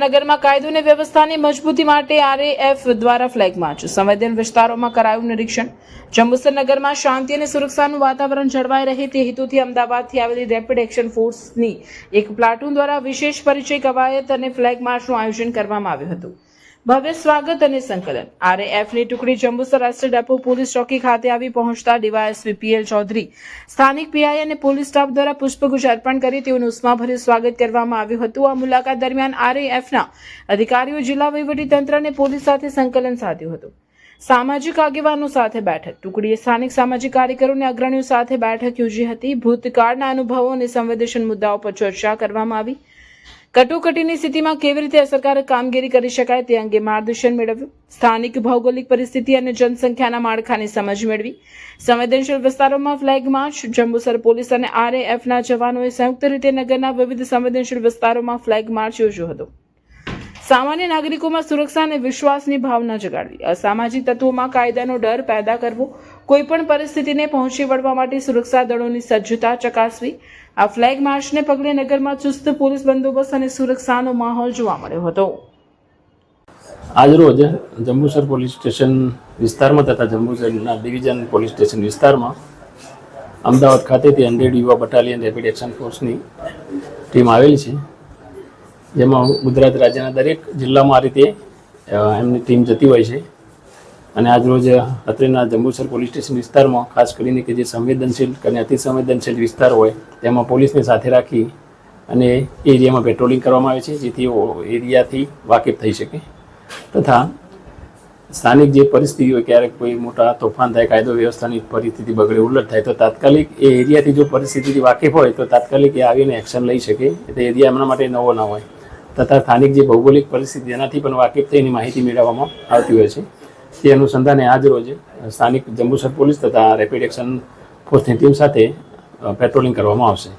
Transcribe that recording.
નગરમાં કાયદો અને વ્યવસ્થાની મજબૂતી માટે આરએએફ દ્વારા ફ્લેગ માર્ચ. સંવેદન વિસ્તારોમાં કરાયું નિરીક્ષણ. નગરમાં શાંતિ અને સુરક્ષાનું વાતાવરણ જળવાઈ રહે તે હેતુથી અમદાવાદથી આવેલી રેપિડ એક્શન ફોર્સની એક પ્લાટૂન દ્વારા વિશેષ પરિચય કવાયત અને ફ્લેગ માર્ચનું આયોજન કરવામાં આવ્યું હતું. ભવ્ય સ્વાગત અને સંકલન. આરએએફની ટુકડી જંબુસર રાષ્ટ્રીય ડેપો પોલીસ ચોકી ખાતે આવી પહોંચતા ડીવાયએસપી પીએલ ચૌધરી, સ્થાનિક પીઆઈ અને પોલીસ સ્ટાફ દ્વારા પુષ્પગુચ્છ અર્પણ કરી તેઓનું ઉષ્માભર્યું સ્વાગત કરવામાં આવ્યું હતું. આ મુલાકાત દરમિયાન આરએએફના અધિકારીઓ, જિલ્લા વહીવટી તંત્ર અને પોલીસ સાથે સંકલન સાધ્યું હતું. સામાજિક આગેવાનો સાથે બેઠક. ટુકડીએ સ્થાનિક સામાજિક કાર્યકરો અને અગ્રણીઓ સાથે બેઠક યોજી હતી. ભૂતકાળના અનુભવો અને સંવેદનશીલ મુદ્દાઓ પર ચર્ચા કરવામાં આવી. કટોકટીની સ્થિતિમાં કેવી રીતે અસરકારક કામગીરી કરી શકાય તે અંગે માર્ગદર્શન મેળવ્યું. સ્થાનિક ભૌગોલિક પરિસ્થિતિ અને જનસંખ્યાના માળખાની સમજ મેળવી. સંવેદનશીલ વિસ્તારોમાં ફ્લેગ માર્ચ, જંબુસર પોલીસ અને આરએએફના જવાનોએ સંયુક્ત રીતે નગરના વિવિધ સંવેદનશીલ વિસ્તારોમાં ફ્લેગ માર્ચ યોજ્યો હતો. સામાન્ય નાગરિકોમાં સુરક્ષા અને વિશ્વાસની ભાવના જગાડવી. અસામાજિક તત્વોમાં કાયદાનો ડર પેદા કરવો. કોઈપણ પરિસ્થિતિને પહોંચી વળવા માટે સુરક્ષા દળોની સજ્જતા ચકાસવી. આ ફ્લેગ માર્ચને પગલે નગરમાં ચુસ્ત પોલીસ બંદોબસ્ત અને સુરક્ષાનો માહોલ જોવા મળ્યો હતો. આજરોજ જંબુસર પોલીસ સ્ટેશન વિસ્તારમાં તથા જંબુસરના ડિવિઝન પોલીસ સ્ટેશન વિસ્તારમાં અમદાવાદ ખાતેથી હંડ્રેડ યુવા બટાલિયન રેપિડ એક્શન ફોર્સની ટીમ આવેલી છે. જેમાં ગુજરાત રાજ્યના દરેક જિલ્લામાં આ રીતે એમની ટીમ જતી હોય છે. અને આજરોજ અત્રેના જંબુસર પોલીસ સ્ટેશન વિસ્તારમાં, ખાસ કરીને કે જે સંવેદનશીલ અને અતિ સંવેદનશીલ વિસ્તાર હોય, તેમાં પોલીસને સાથે રાખી અને એરિયામાં પેટ્રોલિંગ કરવામાં આવે છે, જેથી એરિયાથી વાકેફ થઈ શકે. તથા સ્થાનિક જે પરિસ્થિતિ હોય, ક્યારેક કોઈ મોટા તોફાન થાય, કાયદો વ્યવસ્થાની પરિસ્થિતિ બગડે, ઉલટ થાય, તો તાત્કાલિક એ એરિયાથી જો પરિસ્થિતિથી વાકેફ હોય, તો તાત્કાલિક એ આવીને એક્શન લઈ શકે. એટલે એરિયા એમના માટે નવો ના હોય. તથા સ્થાનિક જે ભૌગોલિક પરિસ્થિતિ, એનાથી પણ વાકેફ થઈને માહિતી મેળવવામાં આવતી હોય છે. તે અનુસંધાને આજ રોજ સ્થાનિક જંબુસર પોલીસ તથા રેપિડ એક્શન ફોર્સની ટીમ સાથે પેટ્રોલિંગ કરવામાં આવશે.